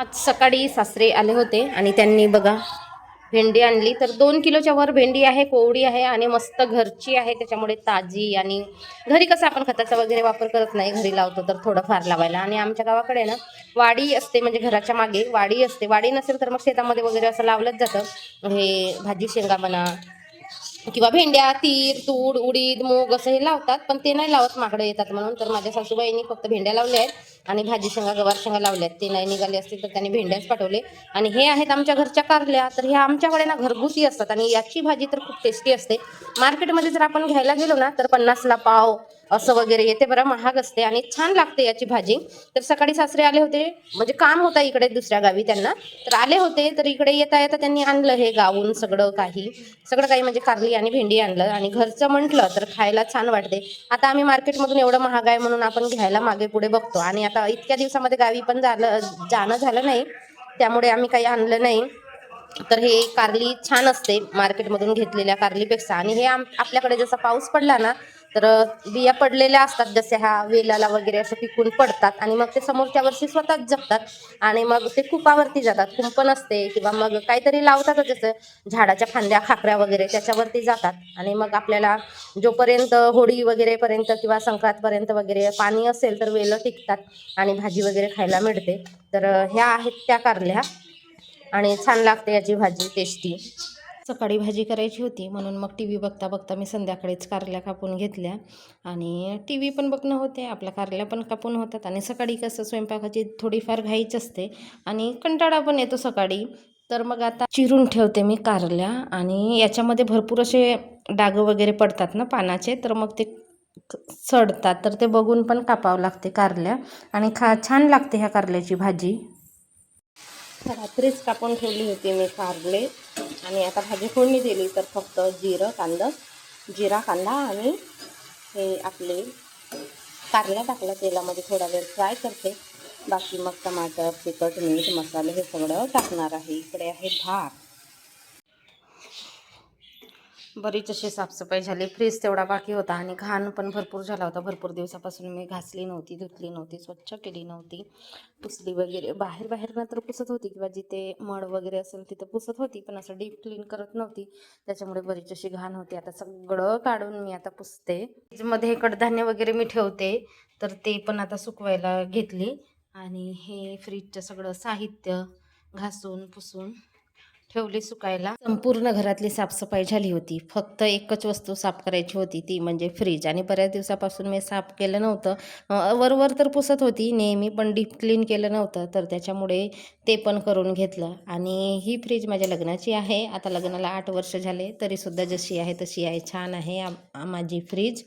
आज सकाळी सासरे आले होते आणि त्यांनी बघा भेंडी आणली. तर दोन किलोच्या वर भेंडी आहे कोवडी आहे आणि मस्त घरची आहे. त्याच्यामुळे ताजी आणि घरी कसं आपण खताचा वगैरे वापर करत नाही घरी लावतो तर थोडंफार लावायला. आणि आमच्या गावाकडे ना वाडी असते म्हणजे घराच्या मागे वाडी असते. वाडी नसेल तर मग शेतामध्ये वगैरे असं लावलंच जातं. हे भाजी शेंगा म्हणा किंवा भेंड्या तीर तूड उडीद मूग असं हे लावतात पण ते नाही लावत माकडे येतात म्हणून. तर माझ्या सासूबाईंनी फक्त भेंड्या लावल्या आहेत आणि भाजी शेंगा गवार शेंगा लावल्या आहेत. ते नाही निघाले असतील तर त्यांनी भेंड्याच पाठवले. आणि हे आहेत आमच्या घरच्या कारल्या. तर ह्या आमच्याकडे ना घरगुती असतात आणि याची भाजी तर खूप टेस्टी असते. मार्केटमध्ये जर आपण घ्यायला गेलो ना तर पन्नासला पाव असं वगैरे येते बरं महाग असते आणि छान लागते याची भाजी. तर सकाळी सासरे आले होते म्हणजे काम होता इकडे दुसऱ्या गावी त्यांना. तर आले होते तर इकडे येता येता त्यांनी आणलं हे गावून सगळं काही. सगळं काही म्हणजे कारली आणि भेंडी आणलं आणि घरचं म्हटलं तर खायला छान वाटते. आता आम्ही मार्केटमधून एवढं महाग आहे म्हणून आपण घ्यायला मागे पुढे बघतो. आणि आता इतक्या दिवसामध्ये गावी पण झालं जाणं झालं नाही. त्यामुळे आम्ही काही आणलं नाही. तर हे कारली छान असते मार्केटमधून घेतलेल्या कारलीपेक्षा. आणि हे आम आपल्याकडे जसा पाऊस पडला ना तर बिया पडलेल्या असतात जसे ह्या वेलाला वगैरे असं पिकून पडतात आणि मग ते समोरच्या वर्षी स्वतःच जगतात आणि मग ते कुपावरती जातात. कुंपण असते किंवा मग काहीतरी लावतातच जसं झाडाच्या फांद्या खाकऱ्या वगैरे त्याच्यावरती जातात आणि मग आपल्याला जोपर्यंत होळी वगैरे पर्यंत किंवा संक्रांतपर्यंत वगैरे पाणी असेल तर वेलं टिकतात आणि भाजी वगैरे खायला मिळते. तर ह्या आहेत त्या कारल्या आणि छान लागते याची भाजी टेस्टी. सकाळी भाजी करायची होती म्हणून मग टी व्ही बघता बघता मी संध्याकाळीच कारल्या कापून घेतल्या. आणि टी व्ही पण बघणं होते आपल्या कारल्या पण कापून होतात. आणि सकाळी कसं स्वयंपाकाची थोडीफार घाईच असते. आणि कंटाळा पण येतो सकाळी. तर मग आता चिरून ठेवते मी कारल्या. आणि याच्यामध्ये भरपूर असे डाग वगैरे पडतात ना पानाचे तर मग ते सडतात. तर ते बघून पण कापावं लागते कारल्या. आणि खा छान लागते ह्या कारल्याची भाजी. रात्रीच कापून ठेवली होती मी कारले. आणि आता भाजी फोडणी दिली तर फक्त जिरं कांदा जिरा कांदा आणि हे आपले कारल्या टाकल्या तेलामध्ये थोडा वेळ फ्राय करते. बाकी मग टमाटर तिखट मीठ मसाले हे सगळं टाकणार आहे. इकडे आहे भात. बरीच अशी साफसफाई झाली. फ्रीज तेवढा बाकी होता आणि घाण पण भरपूर झाला होता. भरपूर दिवसापासून मी घासली नव्हती धुतली नव्हती स्वच्छ केली नव्हती. पुसली वगैरे. बाहेर बाहेर तर पुसत होती किंवा जिथे मड वगैरे असेल तिथं पुसत होती पण असं डीप क्लीन करत नव्हती. त्याच्यामुळे बरीच अशी घाण होती. आता सगळं काढून मी आता पुसते. मध्ये कडधान्य वगैरे मी ठेवते तर ते पण आता सुकवायला घेतली. आणि हे फ्रीजचं सगळं साहित्य घासून पुसून ठेवली सुकायला. संपूर्ण घरातली साफसफाई झाली होती. फक्त एकच वस्तू साफ करायची होती ती म्हणजे फ्रीज आणि बऱ्याच दिवसापासून मी साफ केलं नव्हतं. वरवर तर पुसत होती. नेहमी पण डीप क्लीन केलं नव्हतं. तर त्याच्यामुळे ते पण करून घेतलं. आणि ही फ्रीज माझ्या लग्नाची आहे. आता लग्नाला आठ वर्ष झाले. तरीसुद्धा जशी आहे तशी आहे. छान आहे माझी फ्रीज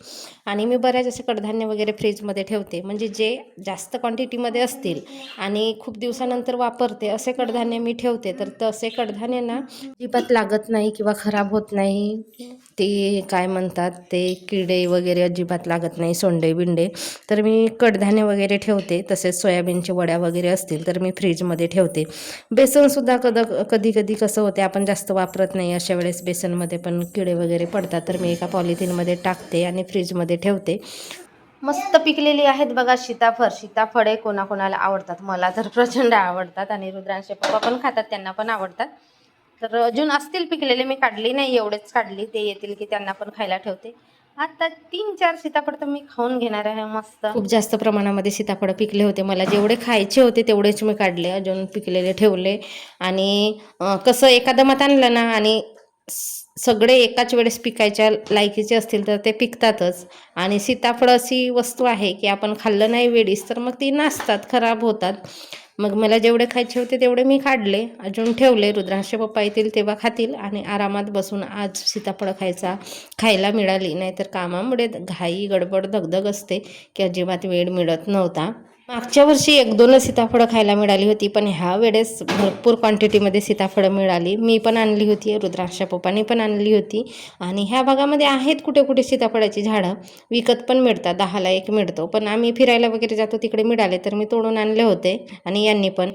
आणि मी बऱ्याच असे कडधान्य वगैरे फ्रीजमध्ये ठेवते. म्हणजे जे जास्त क्वांटिटीमध्ये असतील आणि खूप दिवसानंतर वापरते असे कडधान्य मी ठेवते. तर तसे कडधान्य ना अजिबात लागत नाही किंवा खराब होत नाही. ते काय म्हणतात ते किडे वगैरे अजिबात लागत नाही सोंडे बिंडे. तर मी कडधान्य वगैरे ठेवते तसेच सोयाबीनच्या वड्या वगैरे असतील तर मी फ्रीजमध्ये ठेवते. बेसनसुद्धा कद कधी कधी कसं होते आपण जास्त वापरत नाही अशा वेळेस बेसनमध्ये पण किडे वगैरे पडतात तर मी एका पॉलिथिनमध्ये टाकते आणि फ्रीजमध्ये ठेवते. मस्त पिकलेली आहेत बघा सीताफळ. सीताफळे कोणाकोणाला आवडतात? मला तर प्रचंड आवडतात आणि रुद्रांशे पप्पा पण खातात त्यांना पण आवडतात. तर अजून असतील पिकलेले मी काढली नाही एवढेच काढली ते येतील की त्यांना पण खायला ठेवते. आता तीन चार सीताफळ तर मी खाऊन घेणार आहे मस्त. खूप जास्त प्रमाणामध्ये सीताफळ पिकले होते मला जेवढे खायचे होते तेवढेच मी काढले अजून पिकलेले ठेवले. आणि कसं एखादं मत आणलं ना आणि सगळे एकाच वेळेस पिकायच्या लायकीचे असतील तर ते पिकतातच. आणि सीताफळ अशी वस्तू आहे की आपण खाल्लं नाही वेळीस तर मग ती नासतात खराब होतात. मग मला जेवढे खायचे होते तेवढे मी काढले अजून ठेवले. रुद्रांशे पप्पा येतील तेव्हा खातील आणि आरामात बसून आज सीताफळ खायचा खायला मिळाली. नाहीतर कामामुळे घाई गडबड दगदग असते की अजिबात वेळ मिळत नव्हता. मागच्या वर्षी एक दोनच सीताफळं खायला मिळाली होती पण ह्या वेळेस भरपूर क्वांटिटीमध्ये सीताफळं मिळाली. मी पण आणली होती रुद्राक्षा पप्पानी पण आणली होती. आणि ह्या भागामध्ये आहेत कुठे कुठे सीताफळाची झाडं? विकत पण मिळतात दहाला एक मिळतो. पण आम्ही फिरायला वगैरे जातो तिकडे मिळाले तर मी तोडून आणले होते आणि यांनी पण